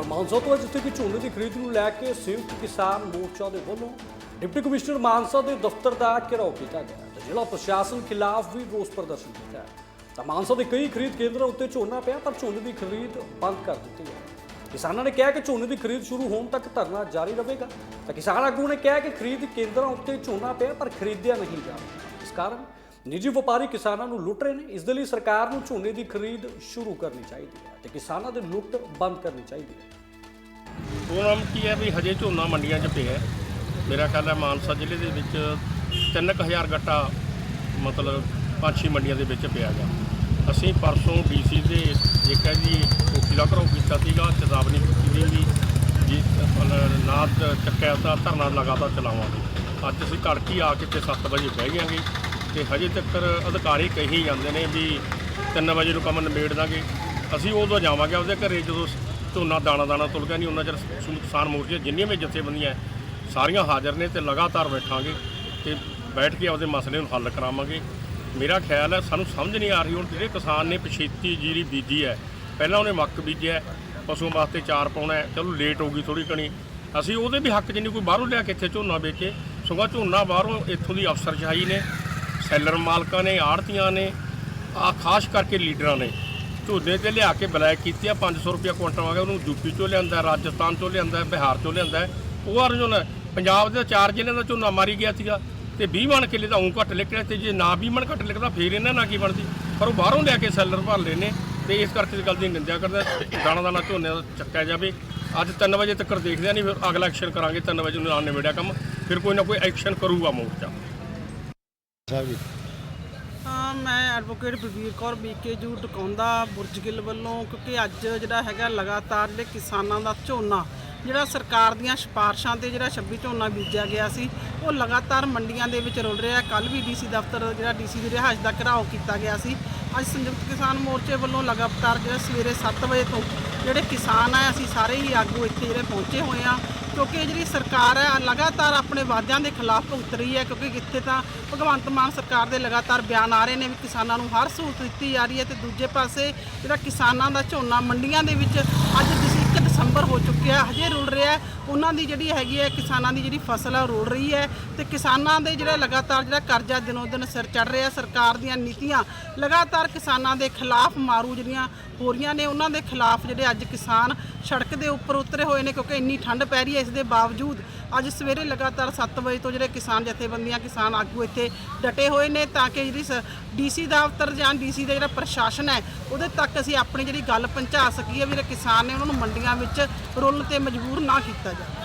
ਪਰ ਮਾਨਸਾ ਤੋਂ ਹੈ ਜਿੱਥੇ ਕਿ ਝੋਨੇ ਦੀ ਖਰੀਦ ਨੂੰ ਲੈ ਕੇ ਸੰਯੁਕਤ ਕਿਸਾਨ ਮੋਰਚਾ ਦੇ ਵੱਲੋਂ ਡਿਪਟੀ ਕਮਿਸ਼ਨਰ ਮਾਨਸਾ ਦੇ ਦਫ਼ਤਰ ਦਾ ਘਿਰਾਓ ਕੀਤਾ ਗਿਆ ਤੇ ਜ਼ਿਲ੍ਹਾ ਪ੍ਰਸ਼ਾਸਨ ਖਿਲਾਫ ਵੀ ਰੋਸ ਪ੍ਰਦਰਸ਼ਨ ਕੀਤਾ ਤਾਂ ਮਾਨਸਾ ਦੇ ਕਈ ਖਰੀਦ ਕੇਂਦਰਾਂ ਉੱਤੇ ਝੋਨਾ ਪਿਆ, ਪਰ ਝੋਨੇ ਦੀ ਖਰੀਦ ਬੰਦ ਕਰ ਦਿੱਤੀ ਹੈ। ਕਿਸਾਨਾਂ ਨੇ ਕਿਹਾ ਕਿ ਝੋਨੇ ਦੀ ਖਰੀਦ ਸ਼ੁਰੂ ਹੋਣ ਤੱਕ ਧਰਨਾ ਜਾਰੀ ਰਹੇਗਾ। ਤਾਂ ਕਿਸਾਨ ਆਗੂ ਨੇ ਕਿਹਾ ਕਿ ਖਰੀਦ ਕੇਂਦਰਾਂ ਉੱਤੇ ਝੋਨਾ ਪਿਆ, ਪਰ ਖਰੀਦਿਆ ਨਹੀਂ ਜਾ ਰਿਹਾ। ਇਸ ਕਾਰਨ ਨਿੱਜੀ ਵਪਾਰੀ ਕਿਸਾਨਾਂ ਨੂੰ ਲੁੱਟ ਰਹੇ ਨੇ। ਇਸ ਦੇ ਲਈ ਸਰਕਾਰ ਨੂੰ ਝੋਨੇ ਦੀ ਖਰੀਦ ਸ਼ੁਰੂ ਕਰਨੀ ਚਾਹੀਦੀ ਹੈ ਤੇ ਕਿਸਾਨਾਂ ਦੀ ਲੁੱਟ ਬੰਦ ਕਰਨੀ ਚਾਹੀਦੀ ਹੈ। ਉਹਨਾਂ ਕੀ ਹੈ ਵੀ ਹਜੇ ਝੋਨਾ ਮੰਡੀਆਂ 'ਚ ਪਿਆ ਹੈ। ਮੇਰਾ ਖਿਆਲ ਹੈ ਮਾਨਸਾ ਜ਼ਿਲ੍ਹੇ ਦੇ ਵਿੱਚ 3000 ਗੱਟਾ, ਮਤਲਬ ਪੰਜ ਛੇ ਮੰਡੀਆਂ ਦੇ ਵਿੱਚ ਪਿਆ ਗਾ ਅਸੀਂ ਪਰਸੋਂ ਡੀਸੀ ਦੇ ਜੇਕਰ ਜੀ ਕੋਕਿਲਾ ਘਰੋਂ ਕੀਤਾ ਸੀਗਾ, ਚੇਤਾਵਨੀ ਦਿੱਤੀ ਵੀ ਜੀ ਮਤਲਬ ਨਾ ਚ- ਚੱਕਿਆ ਤਾਂ ਧਰਨਾ ਲਗਾਤਾਰ ਚਲਾਵਾਂਗੇ। ਅੱਜ ਅਸੀਂ ਤੜਕੀ ਆ ਕੇ ਤੇ 7 ਵਜੇ ਬਹਿ ਗਏਗੇ ਤੇ ਹਜੇ ਤੱਕ ਅਧਿਕਾਰੀ ਕਹੀ ਜਾਂਦੇ ਨੇ ਵੀ 3 ਵਜੇ ਨੂੰ ਕੰਮ ਨਿਬੇੜ ਦਾਂਗੇ। ਅਸੀਂ ਉਦੋਂ ਜਾਵਾਂਗੇ ਉਹਦੇ ਘਰੇ ਜਦੋਂ ਝੋਨਾ ਦਾਣਾ ਦਾਣਾ ਤੁਲ ਗਿਆ ਨਹੀਂ ਉਹਨਾਂ ਚਿਰ ਕਿਸਾਨ ਮੋਰਚੇ ਜਿੰਨੀਆਂ ਵੀ ਜਥੇਬੰਦੀਆਂ ਸਾਰੀਆਂ ਹਾਜ਼ਰ ਨੇ ਤੇ ਲਗਾਤਾਰ ਬੈਠਾਂਗੇ ਤੇ ਬੈਠ ਕੇ ਆਪਦੇ ਮਸਲੇ ਨੂੰ ਹੱਲ ਕਰਾਵਾਂਗੇ। ਮੇਰਾ ਖਿਆਲ ਹੈ ਸਾਨੂੰ ਸਮਝ ਨਹੀਂ ਆ ਰਹੀ ਹੁਣ ਜਿਹੜੇ ਕਿਸਾਨ ਨੇ ਪਛੇਤੀ ਜੀਰੀ ਬੀਜੀ ਹੈ ਪਹਿਲਾਂ ਉਹਨੇ ਮੱਕ ਬੀਜਿਆ ਹੈ, ਪਸ਼ੂਆਂ ਵਾਸਤੇ ਚਾਰ ਪਾਉਣਾ ਚਲੋ ਲੇਟ ਹੋ ਗਈ ਥੋੜੀ ਕਣੀ ਅਸੀਂ ਉਹਦੇ ਵੀ ਹੱਕ 'ਚ ਨਹੀਂ ਕੋਈ ਬਾਹਰੋਂ ਲਿਆ ਕੇ ਇੱਥੇ ਝੋਨਾ ਵੇਚੇ ਸਗੋਂ ਝੋਨਾ ਬਾਹਰੋਂ ਇੱਥੋਂ ਦੀ ਅਫਸਰਸ਼ਾਹੀ ਨੇ ਸੈਲਰ ਮਾਲਕਾਂ ਨੇ ਆੜਤੀਆਂ ਨੇ, ਆ ਖਾਸ ਕਰਕੇ ਲੀਡਰਾਂ ਨੇ, ਝੋਨੇ ਤੇ ਲਿਆ ਕੇ ਬਲੈਕ ਕੀਤੀ ਆ 500 ਰੁਪਏ ਕੁਇੰਟਲ ਆ ਗਿਆ ਉਹਨੂੰ ਯੂਪੀ ਚੋਂ ਲਿਆਂਦਾ, ਰਾਜਸਥਾਨ ਚੋਂ ਲਿਆਂਦਾ, ਬਿਹਾਰ ਚੋਂ ਲਿਆਂਦਾ। ਉਹ ਅਰਜੁਨ, ਪੰਜਾਬ ਦੇ ਚਾਰ ਜ਼ਿਲ੍ਹਿਆਂ ਦਾ ਝੋਨਾ ਮਾਰੀ ਗਿਆ ਸੀਗਾ ਤੇ 20 ਮਣ ਕਿੱਲੇ ਦਾ ਉਂ ਘੱਟ ਲਿਖਿਆ ਤੇ ਜੇ ਨਾ 20 ਮਣ ਘੱਟ ਲਿਖਦਾ ਫੇਰ ਇਹਨਾਂ ਨਾਲ ਕੀ ਬਣਦੀ? ਪਰ ਉਹ ਬਾਹਰੋਂ ਲਿਆ ਕੇ ਸੈਲਰ ਭਰ ਲਏ ਨੇ ਤੇ ਇਸ ਕਰਕੇ ਇਸ ਗੱਲ ਦੀ ਨਿੰਦਿਆ ਕਰਦਾ ਦਾਣਾ ਦਾਣਾ ਝੋਨੇ ਦਾ ਚੱਕਿਆ ਜਾਵੇ। ਅੱਜ 3 ਵਜੇ ਤੱਕ ਦੇਖਦੇ ਆ ਨਹੀਂ, ਫਿਰ ਅਗਲਾ ਐਕਸ਼ਨ ਕਰਾਂਗੇ। 3 ਵਜੇ ਨੂੰ ਨਾਲ ਨਿਬੜਿਆ ਕੰਮ। ਫਿਰ ਕੋਈ ਨਾ ਕੋਈ ਐਕਸ਼ਨ ਕਰੂਗਾ ਮੋਰਚਾ। ਸਾਹਿਬ ਜੀ। ਹਾਂ, ਮੈਂ ਐਡਵੋਕੇਟ ਬਲਬੀਰ ਕੌਰ ਬੀਕੇ ਜੂ ਟਕਾਉਂਦਾ ਬੁਰਜਗਿੱਲ ਵੱਲੋਂ, ਕਿਉਂਕਿ ਅੱਜ ਜਿਹੜਾ ਹੈਗਾ ਲਗਾਤਾਰ ਜਿਹੜੇ ਕਿਸਾਨਾਂ ਦਾ ਝੋਨਾ, ਜਿਹੜਾ ਸਰਕਾਰ ਦੀਆਂ ਸਿਫਾਰਸ਼ਾਂ ਤੇ ਜਿਹੜਾ 26 ਝੋਨਾ ਬੀਜਿਆ ਗਿਆ ਸੀ, ਉਹ ਲਗਾਤਾਰ ਮੰਡੀਆਂ ਦੇ ਵਿੱਚ ਰੁਲ ਰਿਹਾ। ਕੱਲ ਵੀ ਡੀਸੀ ਦਫ਼ਤਰ ਜਿਹੜਾ ਡੀਸੀ ਦੀ ਰਿਹਾਇਸ਼ ਦਾ ਘਿਰਾਓ ਕੀਤਾ ਗਿਆ ਸੀ। ਅੱਜ ਸੰਯੁਕਤ ਕਿਸਾਨ ਮੋਰਚੇ ਵੱਲੋਂ ਲਗਾਤਾਰ ਜਿਹੜਾ ਸਵੇਰੇ 7 ਵਜੇ ਤੋਂ ਜਿਹੜੇ ਕਿਸਾਨ ਆ, ਅਸੀਂ ਸਾਰੇ ਹੀ ਆਗੂ ਇੱਥੇ ਜਿਹੜੇ ਪਹੁੰਚੇ ਹੋਏ ਆ, ਕਿਉਂਕਿ ਇਹ ਜਿਹੜੀ ਸਰਕਾਰ ਹੈ ਲਗਾਤਾਰ ਆਪਣੇ ਵਾਅਦਿਆਂ ਦੇ ਖਿਲਾਫ ਉਤਰੀ ਹੈ, ਕਿਉਂਕਿ ਇੱਥੇ ਤਾਂ ਭਗਵੰਤ ਮਾਨ ਸਰਕਾਰ ਦੇ ਲਗਾਤਾਰ ਬਿਆਨ ਆ ਰਹੇ ਨੇ ਵੀ ਕਿਸਾਨਾਂ ਨੂੰ ਹਰ ਸਹੂਲਤ ਦਿੱਤੀ ਜਾ ਰਹੀ ਹੈ ਤੇ ਦੂਜੇ ਪਾਸੇ ਜਿਹੜਾ ਕਿਸਾਨਾਂ ਦਾ ਝੋਨਾ ਮੰਡੀਆਂ ਦੇ ਵਿੱਚ ਅੱਜ ਦਸ- 1 ਦਸੰਬਰ ਹੋ ਚੁੱਕਿਆ ਹਜੇ ਰੁਲ ਰਿਹਾ ਉਹਨਾਂ ਦੀ ਜਿਹੜੀ ਹੈਗੀ ਹੈ, ਕਿਸਾਨਾਂ ਦੀ ਜਿਹੜੀ ਫਸਲ ਆ, ਉਹ ਰੁਲ ਰਹੀ ਹੈ ਤੇ ਕਿਸਾਨਾਂ ਦੇ ਜਿਹੜਾ ਲਗਾਤਾਰ ਜਿਹੜਾ ਕਰਜ਼ਾ ਦਿਨੋਂ ਦਿਨ ਸਿਰ ਚੜ ਰਿਹਾ ਸਰਕਾਰ ਦੀਆਂ ਨੀਤੀਆਂ ਲਗਾਤਾਰ ਕਿਸਾਨਾਂ ਦੇ ਖਿਲਾਫ ਮਾਰੂ ਜਿਹੜੀਆਂ ਹੋ ਰਹੀਆਂ ਨੇ, ਉਹਨਾਂ ਦੇ ਖਿਲਾਫ ਜਿਹੜੇ ਅੱਜ ਕਿਸਾਨ ਸੜਕ ਦੇ ਉੱਪਰ ਉਤਰੇ ਹੋਏ ਨੇ ਕਿਉਂਕਿ ਇੰਨੀ ਠੰਡ ਪੈ ਰਹੀ ਹੈ। ਇਸ ਦੇ ਬਾਵਜੂਦ ਅੱਜ ਸਵੇਰੇ ਲਗਾਤਾਰ 7 ਵਜੇ ਤੋਂ ਜਿਹੜੇ ਕਿਸਾਨ ਜਥੇਬੰਦੀਆਂ, ਕਿਸਾਨ ਆਗੂ ਇੱਥੇ ਡਟੇ ਹੋਏ ਨੇ ਤਾਂ ਕਿ ਜਿਹੜੀ ਡੀਸੀ ਦਫ਼ਤਰ ਜਾਂ ਡੀਸੀ ਦਾ ਜਿਹੜਾ ਪ੍ਰਸ਼ਾਸਨ ਹੈ, ਉਹਦੇ ਤੱਕ ਅਸੀਂ ਆਪਣੀ ਜਿਹੜੀ ਗੱਲ ਪਹੁੰਚਾ ਸਕੀਏ ਵੀ ਜਿਹੜੇ ਕਿਸਾਨ ਨੇ, ਉਹਨਾਂ ਨੂੰ ਮੰਡੀਆਂ ਵਿੱਚ ਵਿੱਚ ਰੁਲਣ ਤੇ ਮਜਬੂਰ ਨਾ ਕੀਤਾ ਜਾਵੇ।